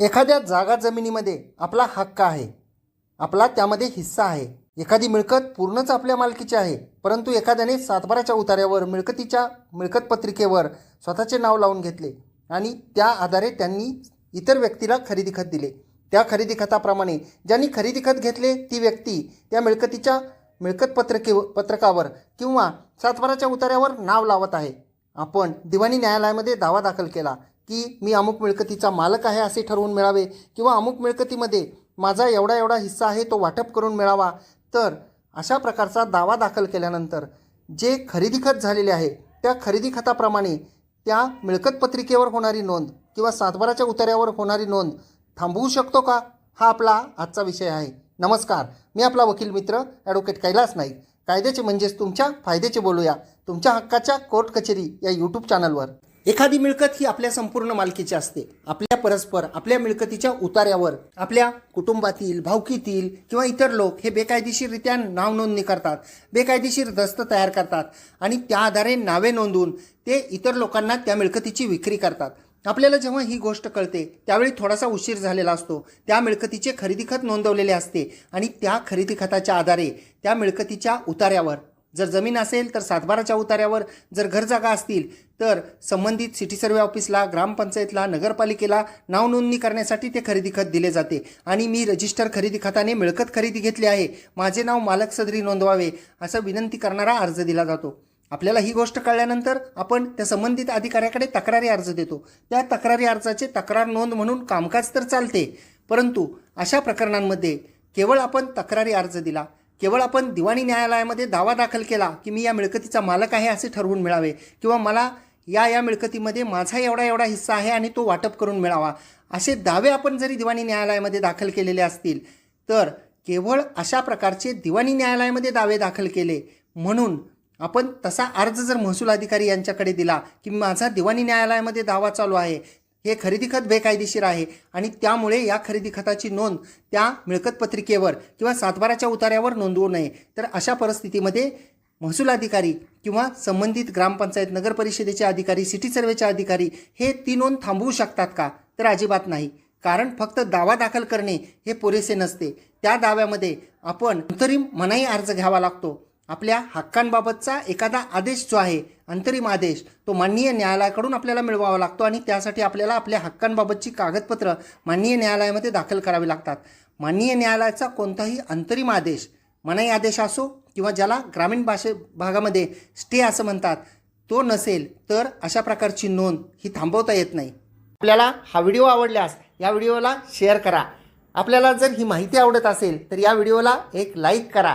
एखाद्या जागा जमिनीमध्ये आपला हक्क आहे आपला त्यामध्ये हिस्सा आहे एखादी मिळकत पूर्णच आपल्या मालकीची आहे परंतु एखाद्याने सातबाराच्या उतार्यावर मिळकतीच्या मिळकत पत्रिकेवर स्वतःचे नाव लावून घेतले आणि त्या आधारे त्यांनी इतर व्यक्तीला खरेदी खत दिले. त्या खरेदी खताप्रमाणे ज्यांनी खरेदी खत घेतले ती व्यक्ती त्या मिळकतीच्या मिळकत पत्रके पत्रकावर किंवा सातबाराच्या उतार्यावर नाव लावत आहे. आपण दिवाणी न्यायालयामध्ये दावा दाखल केला. की मी अमुक मिळकतीचा मालक आहे असे ठरवून मिळावे किंवा अमुक मिळकतीमध्ये माझा एवढा एवढा हिस्सा आहे तो वाटप करून मिळावा. तर अशा प्रकारचा दावा दाखल केल्यानंतर जे खरेदी खत झालेले आहे त्या खरेदी खताप्रमाणे त्या मिळकत पत्रिकेवर होणारी नोंद किंवा सातबाराच्या उतार्यावर होणारी नोंद थांबवू शकतो का? हा आपला आजचा विषय आहे. नमस्कार. मी आपला वकील मित्र ॲडव्होकेट कैलास नाईक. कायद्याचे म्हणजेच तुमच्या फायद्याचे बोलूया. तुमच्या हक्काच्या कोर्ट कचेरी या यूट्यूब चॅनलवर एखादी मिळकत ही आपल्या संपूर्ण मालकीची असते. आपल्या परस्पर आपल्या मिळकतीच्या उतार्यावर आपल्या कुटुंबातील भावकीतील किंवा इतर लोक हे बेकायदेशीररित्या नाव नोंदणी करतात बेकायदेशीर दस्त तयार करतात आणि त्या आधारे नावे नोंदवून ते इतर लोकांना त्या मिळकतीची विक्री करतात. आपल्याला जेव्हा ही गोष्ट कळते त्यावेळी थोडासा उशीर झालेला असतो. त्या मिळकतीचे खरेदी खत नोंदवलेले असते आणि त्या खरेदी खताच्या आधारे त्या मिळकतीच्या उतार्यावर जर जमीन असेल तर सातबाराच्या उतार्यावर जर घर जागा असतील तर संबंधित सिटी सर्वे ऑफिसला ग्रामपंचायतला नगरपालिकेला नावनोंदणी करण्यासाठी ते खरेदी खत दिले जाते. आणि मी रजिस्टर खरेदी खताने मिळकत खरेदी घेतली आहे. माझे नाव मालक सदरी नोंदवावे असं विनंती करणारा अर्ज दिला जातो. आपल्याला ही गोष्ट कळल्यानंतर आपण त्या संबंधित अधिकाऱ्याकडे तक्रारी अर्ज देतो. त्या तक्रारी अर्जाचे तक्रार नोंद म्हणून कामकाज तर चालते परंतु अशा प्रकरणांमध्ये केवळ आपण तक्रारी अर्ज दिला केवळ आपण दिवाणी न्यायालयामध्ये दावा दाखल केला की मी या मिळकतीचा मालक आहे असे ठरवून मिळावे किंवा मला या या मिळकतीमध्ये माझा एवढा एवढा हिस्सा आहे आणि तो वाटप करून मिळावा असे दावे आपण जरी दिवाणी न्यायालयामध्ये दाखल केलेले असतील तर केवळ अशा प्रकारचे दिवाणी न्यायालयामध्ये दावे दाखल केले म्हणून आपण तसा अर्ज जर महसूल अधिकारी यांच्याकडे दिला की माझा दिवाणी न्यायालयामध्ये दावा चालू आहे हे खरेदी खत बेकायदेशीर आहे आणि त्यामुळे या खरेदी खताची नोंद त्या मिळकत पत्रिकेवर किंवा सातबाराच्या उतार्यावर नोंदवू नये. तर अशा परिस्थितीमध्ये महसूल अधिकारी किंवा संबंधित ग्रामपंचायत नगर परिषदेचे अधिकारी सिटी सर्वेचे अधिकारी हे ती नोंद थांबवू शकतात का? तर अजिबात नाही. कारण फक्त दावा दाखल करणे हे पुरेसे नसते. त्या दाव्यामध्ये आपण अंतरिम मनाई अर्ज घ्यावा लागतो. आपल्या हक्कांबाबतचा एखादा आदेश जो आहे अंतरिम आदेश तो माननीय न्यायालयाकडून आपल्याला मिळवावा लागतो आणि त्यासाठी आपल्याला आपल्या हक्कांबाबतची कागदपत्रं माननीय न्यायालयामध्ये दाखल करावी लागतात. माननीय न्यायालयाचा कोणताही अंतरिम आदेश मनाई आदेश असो किंवा ज्याला ग्रामीण भाषे भागामध्ये स्टे असं म्हणतात तो नसेल तर अशा प्रकारची नोंद ही थांबवता येत नाही. आपल्याला हा व्हिडिओ आवडल्यास या व्हिडिओला शेअर करा. आपल्याला जर ही माहिती आवडत असेल तर या व्हिडिओला एक लाईक करा.